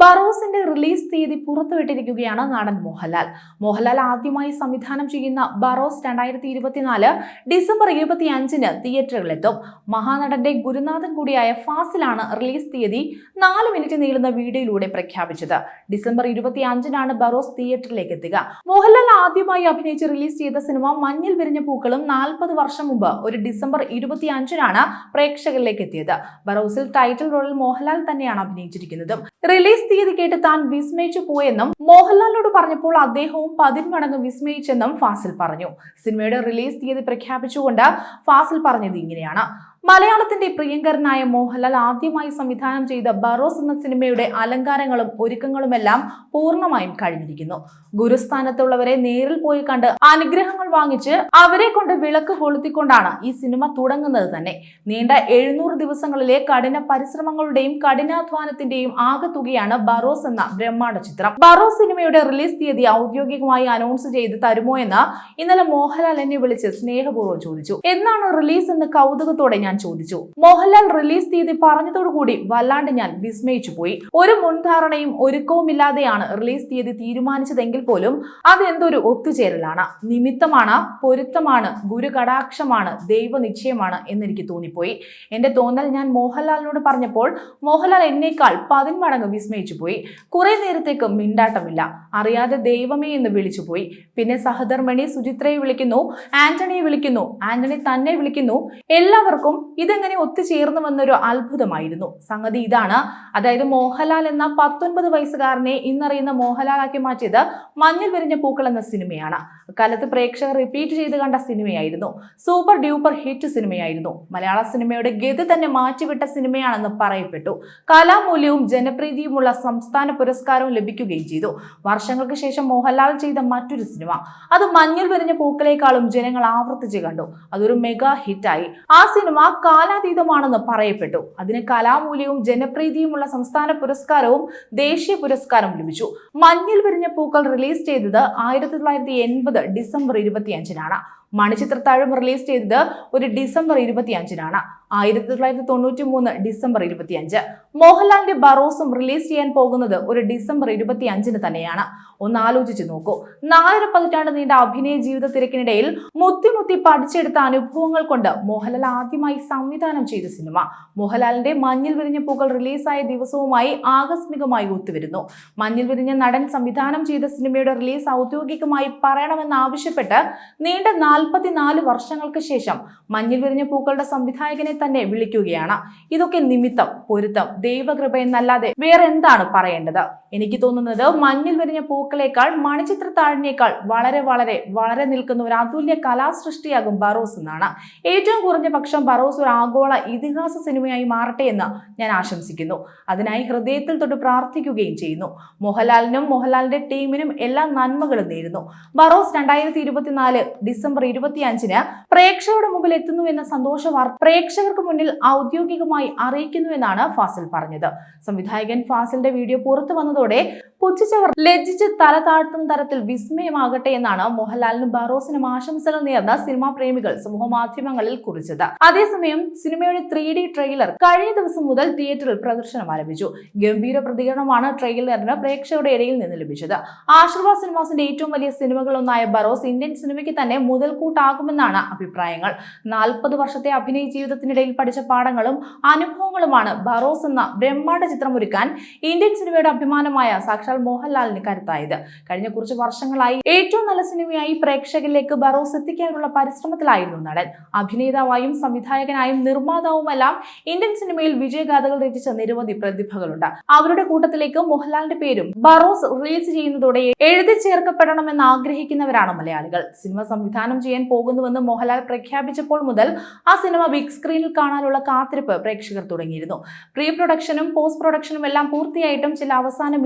ബറോസിന്റെ release തീയതി പുറത്തുവിട്ടിരിക്കുകയാണ് നടൻ മോഹൻലാൽ. മോഹൻലാൽ ആദ്യമായി സംവിധാനം ചെയ്യുന്ന ബറോസ് രണ്ടായിരത്തി ഇരുപത്തിനാല് ഡിസംബർ ഇരുപത്തി അഞ്ചിന് തിയേറ്ററുകളിലെത്തും. മഹാനടന്റെ ഗുരുനാഥൻ കൂടിയായ ഫാസിലാണ് റിലീസ് തീയതി നാല് മിനിറ്റ് നീളുന്ന വീഡിയോയിലൂടെ പ്രഖ്യാപിച്ചത്. ഡിസംബർ ഇരുപത്തി അഞ്ചിനാണ് ബറോസ് തിയേറ്ററിലേക്ക് എത്തുക. മോഹൻലാൽ ആദ്യമായി അഭിനയിച്ച് റിലീസ് ചെയ്ത സിനിമ മഞ്ഞിൽ വിരിഞ്ഞ പൂക്കളും നാൽപ്പത് വർഷം മുമ്പ് ഒരു ഡിസംബർ ഇരുപത്തി അഞ്ചിനാണ് പ്രേക്ഷകരിലേക്ക് എത്തിയത്. ബറോസിൽ ടൈറ്റിൽ റോളിൽ മോഹൻലാൽ തന്നെയാണ് അഭിനയിച്ചിരിക്കുന്നതും. റിലീസ് തീയതി കേട്ട് താൻ വിസ്മയിച്ചു പോയെന്നും മോഹൻലാലിനോട് പറഞ്ഞപ്പോൾ അദ്ദേഹവും പതിന്മടങ്ങ് വിസ്മയിച്ചെന്നും ഫാസിൽ പറഞ്ഞു. സിനിമയുടെ റിലീസ് തീയതി പ്രഖ്യാപിച്ചുകൊണ്ട് ഫാസിൽ പറഞ്ഞത് ഇങ്ങനെയാണ്. മലയാളത്തിന്റെ പ്രിയങ്കരനായ മോഹൻലാൽ ആദ്യമായി സംവിധാനം ചെയ്ത ബറോസ് എന്ന സിനിമയുടെ അലങ്കാരങ്ങളും ഒരുക്കങ്ങളുമെല്ലാം പൂർണമായും കഴിഞ്ഞിരിക്കുന്നു. ഗുരുസ്ഥാനത്തുള്ളവരെ നേരിൽ പോയി കണ്ട് അനുഗ്രഹങ്ങൾ വാങ്ങിച്ച് അവരെ കൊണ്ട് വിളക്ക് കൊളുത്തിക്കൊണ്ടാണ് ഈ സിനിമ തുടങ്ങുന്നത് തന്നെ. നീണ്ട എഴുന്നൂറ് ദിവസങ്ങളിലെ കഠിന പരിശ്രമങ്ങളുടെയും കഠിനാധ്വാനത്തിന്റെയും ആകെത്തുകയാണ് ബറോസ് എന്ന ബ്രഹ്മാണ്ഡ ചിത്രം. ബറോസ് സിനിമയുടെ റിലീസ് തീയതി ഔദ്യോഗികമായി അനൗൺസ് ചെയ്ത് തരുമോ എന്ന് ഇന്നലെ മോഹൻലാൽ എന്നെ വിളിച്ച് സ്നേഹപൂർവം ചോദിച്ചു. എന്നാണ് റിലീസ് എന്ന് കൗതുകത്തോടെ ചോദിച്ചു. മോഹൻലാൽ റിലീസ് തീയതി പറഞ്ഞതോടുകൂടി വല്ലാണ്ട് ഞാൻ വിസ്മയിച്ചു പോയി. ഒരു മുൻധാരണയും ഒരുക്കവുമില്ലാതെയാണ് റിലീസ് തീയതി തീരുമാനിച്ചതെങ്കിൽ പോലും അതെന്തൊരു ഒത്തുചേരലാണ്. നിമിത്തമാണ് പൊരുത്തമാണ് ഗുരുകടാക്ഷമാണ് ദൈവനിശ്ചയമാണ് എന്നെനിക്ക് തോന്നിപ്പോയി. എന്റെ തോന്നൽ ഞാൻ മോഹൻലാലിനോട് പറഞ്ഞപ്പോൾ മോഹൻലാൽ എന്നേക്കാൾ പതിന്മടങ്ങ് വിസ്മയിച്ചു പോയി. കുറെ നേരത്തേക്ക് മിണ്ടാട്ടമില്ല. അറിയാതെ ദൈവമേ എന്ന് വിളിച്ചു പോയി. പിന്നെ സഹധർമ്മിണി സുചിത്രയെ വിളിക്കുന്നു ആന്റണിയെ വിളിക്കുന്നു ആന്റണി തന്നെ വിളിക്കുന്നു. എല്ലാവർക്കും ഇതെങ്ങനെ ഒത്തുചേർന്നു വന്നൊരു അത്ഭുതമായിരുന്നു. സംഗതി ഇതാണ്. അതായത് മോഹൻലാൽ എന്ന പത്തൊൻപത് വയസ്സുകാരനെ ഇന്നറിയുന്ന മോഹൻലാലാക്കി മാറ്റിയത് മഞ്ഞിൽ വിരിഞ്ഞ പൂക്കൾ എന്ന സിനിമയാണ്. കാലത്ത് പ്രേക്ഷകർ റിപ്പീറ്റ് ചെയ്ത് കണ്ട സിനിമയായിരുന്നു. സൂപ്പർ ഡ്യൂപ്പർ ഹിറ്റ് സിനിമയായിരുന്നു. മലയാള സിനിമയുടെ ഗതി തന്നെ മാറ്റിവിട്ട സിനിമയാണെന്ന് പറയപ്പെട്ടു. കലാമൂല്യവും ജനപ്രീതിയുമുള്ള സംസ്ഥാന പുരസ്കാരവും ലഭിക്കുകയും ചെയ്തു. വർഷങ്ങൾക്ക് ശേഷം മോഹൻലാൽ ചെയ്ത മറ്റൊരു സിനിമ. അത് മഞ്ഞിൽ വിരിഞ്ഞ പൂക്കളേക്കാളും ജനങ്ങൾ ആവർത്തിച്ച് കണ്ടു. അതൊരു മെഗാ ഹിറ്റായി ആ സിനിമ കാലാതീതമാണെന്ന് പറയപ്പെട്ടു. അതിന് കലാമൂല്യവും ജനപ്രീതിയുമുള്ള സംസ്ഥാന പുരസ്കാരവും ദേശീയ പുരസ്കാരവും ലഭിച്ചു. മഞ്ഞിൽ വിരിഞ്ഞ പൂക്കൾ റിലീസ് ചെയ്തത് ആയിരത്തി തൊള്ളായിരത്തി എൺപത് ഡിസംബർ ഇരുപത്തിയഞ്ചിനാണ്. മണിച്ചിത്രത്താഴം റിലീസ് ചെയ്തത് ഒരു ഡിസംബർ ഇരുപത്തിയഞ്ചിനാണ്. ആയിരത്തി തൊള്ളായിരത്തി തൊണ്ണൂറ്റി മൂന്ന് ഡിസംബർ ഇരുപത്തിയഞ്ച്. മോഹൻലാലിന്റെ ബറോസും റിലീസ് ചെയ്യാൻ പോകുന്നത് ഒരു ഡിസംബർ ഇരുപത്തി അഞ്ചിന് തന്നെയാണ്. ഒന്ന് ആലോചിച്ച് നോക്കൂ. നാലര പതിറ്റാണ്ട് നീണ്ട അഭിനയ ജീവിത തിരക്കിനിടയിൽ മുത്തി മുത്തി പഠിച്ചെടുത്ത അനുഭവങ്ങൾ കൊണ്ട് മോഹൻലാൽ ആദ്യമായി സംവിധാനം ചെയ്ത സിനിമ. മോഹൻലാലിന്റെ മഞ്ഞിൽ വിരിഞ്ഞ പൂക്കൾ റിലീസായ ദിവസവുമായി ആകസ്മികമായി ഒത്തുവരുന്നു. മഞ്ഞിൽ വിരിഞ്ഞ നടൻ സംവിധാനം ചെയ്ത സിനിമയുടെ റിലീസ് ഔദ്യോഗികമായി പറയണമെന്നാവശ്യപ്പെട്ട് നീണ്ട നാൽപ്പത്തിനാല് വർഷങ്ങൾക്ക് ശേഷം മഞ്ഞിൽ വിരിഞ്ഞ പൂക്കളുടെ സംവിധായകനെ തന്നെ വിളിക്കുകയാണ്. ഇതൊക്കെ നിമിത്തം പൊരുത്തം ദൈവകൃപ എന്നല്ലാതെ വേറെ എന്താണ് പറയേണ്ടത്? എനിക്ക് തോന്നുന്നത് മഞ്ഞിൽ വിരിഞ്ഞ പൂക്കളേക്കാൾ മണിച്ചിത്ര താഴിനേക്കാൾ വളരെ വളരെ വളരെ നിൽക്കുന്ന ഒരു അതുല്യ കലാസൃഷ്ടിയാകും ബറോസ് എന്നാണ്. ഏറ്റവും കുറഞ്ഞ പക്ഷം ബറോസ് ഒരു ആഗോള ഇതിഹാസ സിനിമയായി മാറട്ടെ എന്ന് ഞാൻ ആശംസിക്കുന്നു. അതിനായി ഹൃദയത്തിൽ തൊട്ട് പ്രാർത്ഥിക്കുകയും ചെയ്യുന്നു. മോഹൻലാലിനും മോഹൻലാലിന്റെ ടീമിനും എല്ലാ നന്മകളും നേരുന്നു. ബറോസ് രണ്ടായിരത്തി ഇരുപത്തിനാല് ഡിസംബർ ഇരുപത്തി അഞ്ചിന് പ്രേക്ഷകരുടെ മുമ്പിൽ എത്തുന്നു എന്ന സന്തോഷ വാർത്ത പ്രേക്ഷകർക്ക് മുന്നിൽ ഔദ്യോഗികമായി അറിയിക്കുന്നു എന്നാണ് ഫാസിൽ പറഞ്ഞത്. സംവിധായകൻ ഫാസിലിന്റെ വീഡിയോ പുറത്തു വന്നതോടെ പുച്ഛിച്ചവർ ലജ്ജിച്ച് തല താഴ്ത്തുന്ന തരത്തിൽ വിസ്മയമാകട്ടെ എന്നാണ് മോഹൻലാലിനും ബറോസിനും ആശംസകൾ നേർന്ന സിനിമാ പ്രേമികൾ സമൂഹ മാധ്യമങ്ങളിൽ കുറിച്ചത്. അതേസമയം സിനിമയുടെ ത്രീ ഡി ട്രെയിലർ കഴിഞ്ഞ ദിവസം മുതൽ തിയേറ്ററിൽ പ്രദർശനം ആരംഭിച്ചു. ഗംഭീര പ്രതികരണമാണ് ട്രെയിലറിന് പ്രേക്ഷകരുടെ ഇടയിൽ നിന്ന് ലഭിച്ചത്. ആശീർവാദ് സിനിമാസിന്റെ ഏറ്റവും വലിയ സിനിമകളൊന്നായ ബറോസ് ഇന്ത്യൻ സിനിമയ്ക്ക് തന്നെ മുതൽക്കൂട്ടാകുമെന്നാണ് അഭിപ്രായങ്ങൾ. നാൽപ്പത് വർഷത്തെ അഭിനയ ജീവിതത്തിനിടയിൽ പഠിച്ച പാഠങ്ങളും അനുഭവങ്ങളുമാണ് ബറോസ് എന്ന ബ്രഹ്മാണ്ഡ ചിത്രമൊരുക്കാൻ ഇന്ത്യൻ സിനിമയുടെ അഭിമാനമായ സാക്ഷാൽ മോഹൻലാലിന് കരുത്തായത്. കഴിഞ്ഞ കുറച്ച് വർഷങ്ങളായി ഏറ്റവും നല്ല സിനിമയായി പ്രേക്ഷകരിലേക്ക് ബറോസ് എത്തിക്കാനുള്ള പരിശ്രമത്തിലായിരുന്നു നടൻ. അഭിനേതാവായും സംവിധായകനായും നിർമ്മാതാവുമെല്ലാം ഇന്ത്യൻ സിനിമയിൽ വിജയഗാഥകൾ രചിച്ച നിരവധി പ്രതിഭകളുണ്ട്. അവരുടെ കൂട്ടത്തിലേക്ക് മോഹൻലാലിന്റെ പേരും ബറോസ് റിലീസ് ചെയ്യുന്നതോടെ എഴുതി ചേർക്കപ്പെടണമെന്ന് ആഗ്രഹിക്കുന്നവരാണ് മലയാളികൾ. സിനിമ സംവിധാനം ചെയ്യാൻ പോകുന്നുവെന്ന് മോഹൻലാൽ പ്രഖ്യാപിച്ചപ്പോൾ മുതൽ ആ സിനിമ ബിഗ് സ്ക്രീനിൽ കാണാനുള്ള കാത്തിരിപ്പ് പ്രേക്ഷകർ തുടങ്ങിയിരുന്നു. പ്രീ പ്രൊഡക്ഷനും പോസ്റ്റ് പ്രൊഡക്ഷനും എല്ലാം പൂർത്തിയായിട്ടും ചില അവസാന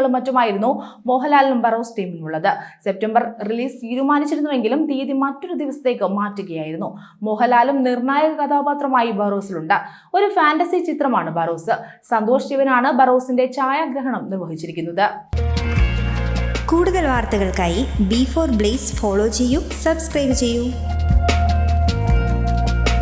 മിനുക്കുപണികളും മറ്റുമായിരുന്നു മോഹൻലാലിനും ബറോസ് ടീമിനുള്ളത്. സെപ്റ്റംബർ റിലീസ് തീരുമാനിച്ചിരുന്നുവെങ്കിലും തീയതി മറ്റൊരു ദിവസത്തേക്ക് മാറ്റുകയായിരുന്നു. മോഹൻലാലും നിർണായക കഥാപാത്രമായി ബറോസിലുണ്ട്. ഒരു ഫാന്റസി ചിത്രമാണ് ബറോസ്. സന്തോഷ് ശിവനാണ് ബറോസിന്റെ ഛായാഗ്രഹണം നിർവഹിച്ചിരിക്കുന്നത്. കൂടുതൽ വാർത്തകൾക്കായി ബി ഫോർ ബ്ലേസ് ഫോളോ ചെയ്യൂ സബ്സ്ക്രൈബ് ചെയ്യൂ.